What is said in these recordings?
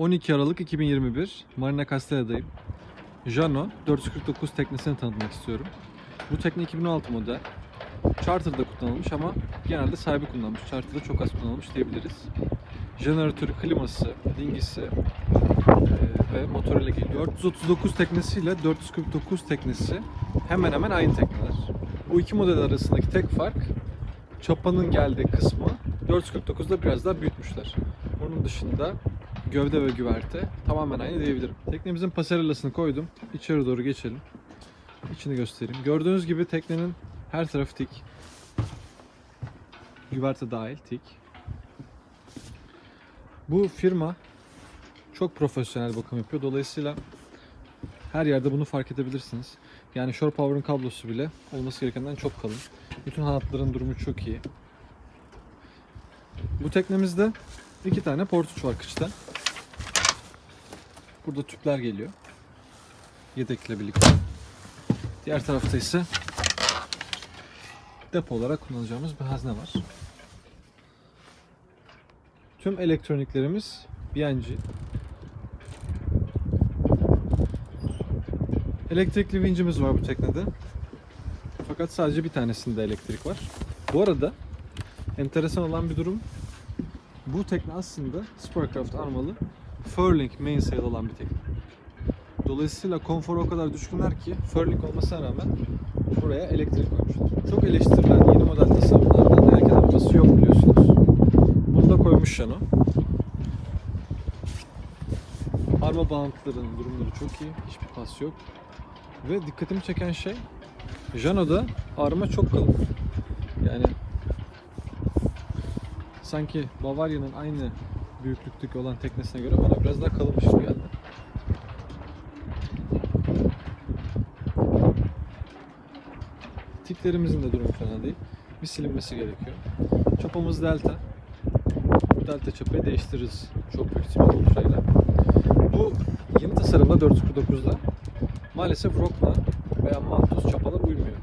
12 Aralık 2021 Marina Castella'dayım. Jano 449 teknesini tanıtmak istiyorum. Bu tekne 2016 model. Charter'da kullanılmış ama genelde sahibi kullanmış. Charter'da çok az kullanılmış diyebiliriz. Jeneratörü, kliması, dingisi eee, ve motoruyla geliyor. 439 teknesiyle 449 teknesi hemen hemen aynı tekneler. Bu iki model arasındaki tek fark çapanın geldiği kısmı 449'da biraz daha büyütmüşler. Onun dışında gövde ve güverte tamamen aynı diyebilirim. Teknemizin pasarellasını koydum. İçeri doğru geçelim. İçini göstereyim. Gördüğünüz gibi teknenin her tarafı tik. Güverte dahil tik. Bu firma çok profesyonel bakım yapıyor. Dolayısıyla her yerde bunu fark edebilirsiniz. Yani Shore Power'ın kablosu bile olması gerekenden çok kalın. Bütün halatların durumu çok iyi. Bu teknemizde iki tane port uç var kıçta. Burada tüpler geliyor. Yedekle birlikte. Diğer tarafta ise depo olarak kullanacağımız bir hazne var. Tüm elektroniklerimiz BNG. Elektrikli vincimiz var bu teknede. Fakat sadece bir tanesinde elektrik var. Bu arada enteresan olan bir durum bu tekne aslında Sparcraft armalı Furling mainsail olan bir tekne. Dolayısıyla konforu o kadar düşkünler ki Furling olmasına rağmen buraya elektrik koymuşlar. Çok eleştirilen yeni model tasarımlardan hareket arabası yok biliyorsunuz. Bunu da koymuş Şano. Arma bağıntılarının durumları çok iyi. Hiçbir pas yok. Ve dikkatimi çeken şey Jano'da arma çok kalın. Yani sanki Bavaria'nın aynı büyüklükteki olan teknesine göre bana biraz daha kalınmış gibi geldi. Tiklerimizin de durumu fena değil. Bir silinmesi gerekiyor. Çapamız delta. Bu delta çapayı değiştiririz çok büyük ihtimalle ultrayla. Bu yeni tasarımda 449'da maalesef Rokna veya Mantus çapalar uymuyor.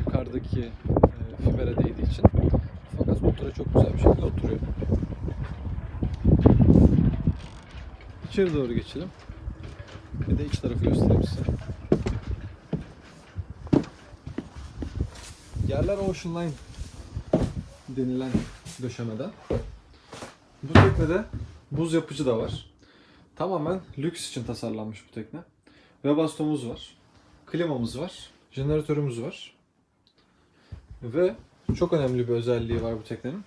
Yukarıdaki e, fibere değdiği için. Fakat ultra çok güzel bir şekilde oturuyor. İçeri doğru geçelim. Bir de iç tarafı göstereyim size. Yerler Ocean Line denilen döşemeden. Bu teknede buz yapıcı da var. Tamamen lüks için tasarlanmış bu tekne. Webasto'muz var. Klimamız var. Jeneratörümüz var. Ve çok önemli bir özelliği var bu teknenin.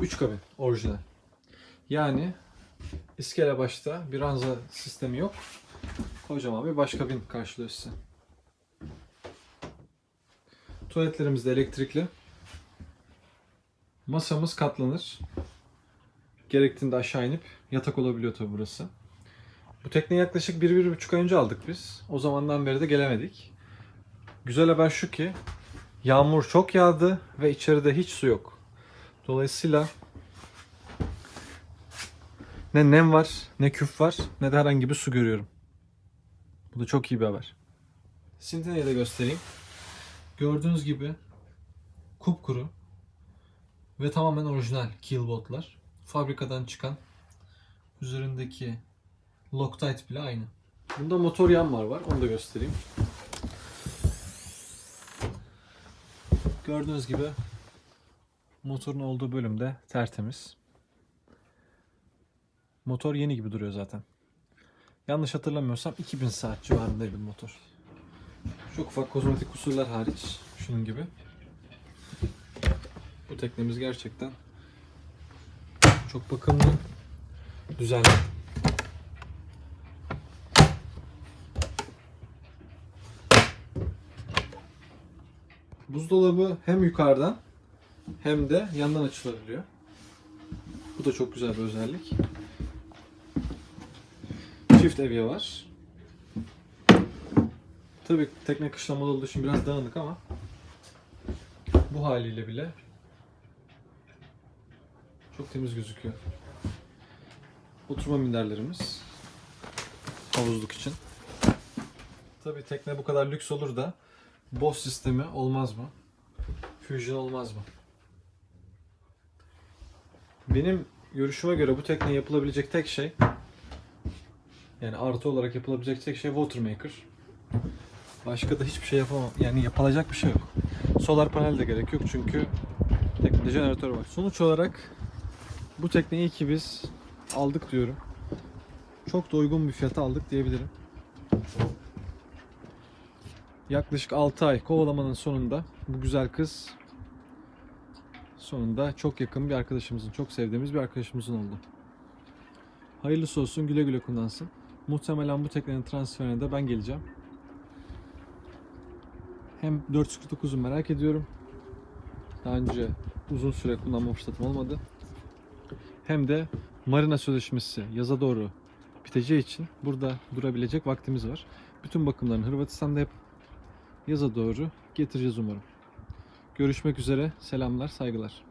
3 kabin orijinal. Yani iskele başta bir ranza sistemi yok. Kocaman bir baş kabin karşılıyor size. Tuvaletlerimiz de elektrikli. Masamız katlanır. Gerektiğinde aşağı inip yatak olabiliyor tabi burası. Bu tekneyi yaklaşık 1-1,5 ay önce aldık biz. O zamandan beri de gelemedik. Güzel haber şu ki yağmur çok yağdı ve içeride hiç su yok. Dolayısıyla ne nem var, ne küf var, ne de herhangi bir su görüyorum. Bu da çok iyi bir haber. Sintine'yi de göstereyim. Gördüğünüz gibi kupkuru ve tamamen orijinal keelboatlar. Fabrikadan çıkan üzerindeki Loctite bile aynı. Bunda motor yanmar var. Onu da göstereyim. Gördüğünüz gibi motorun olduğu bölümde tertemiz. Motor yeni gibi duruyor zaten. Yanlış hatırlamıyorsam 2000 saat civarındaydı motor. Çok ufak kozmetik kusurlar hariç şunun gibi. Bu teknemiz gerçekten çok bakımlı, düzenli. Buzdolabı hem yukarıdan hem de yandan açılabiliyor. Bu da çok güzel bir özellik. Çift evye var. Tabii tekne kışlamalı olduğu için biraz dağınık ama bu haliyle bile çok temiz gözüküyor. Oturma minderlerimiz havuzluk için. Tabii tekne bu kadar lüks olur da Boss sistemi olmaz mı? Fusion olmaz mı? Benim görüşüme göre bu tekneye yapılabilecek tek şey yani artı olarak yapılabilecek tek şey Watermaker. Başka da hiçbir şey yapamam. Yani yapılacak bir şey yok. Solar panel de gerek yok çünkü teknede jeneratör var. Sonuç olarak bu tekneyi ki biz aldık diyorum. Çok da uygun bir fiyata aldık diyebilirim. Yaklaşık 6 ay kovalamanın sonunda bu güzel kız sonunda çok yakın bir arkadaşımızın, çok sevdiğimiz bir arkadaşımızın oldu. Hayırlısı olsun, güle güle kullansın. Muhtemelen bu teknenin transferine de ben geleceğim. Hem 449'u merak ediyorum. Daha önce uzun süre kullanma fırsatım olmadı. Hem de marina sözleşmesi yaza doğru biteceği için burada durabilecek vaktimiz var. Bütün bakımlarını Hırvatistan'da yapıp yaza doğru getireceğiz umarım. Görüşmek üzere. Selamlar, saygılar.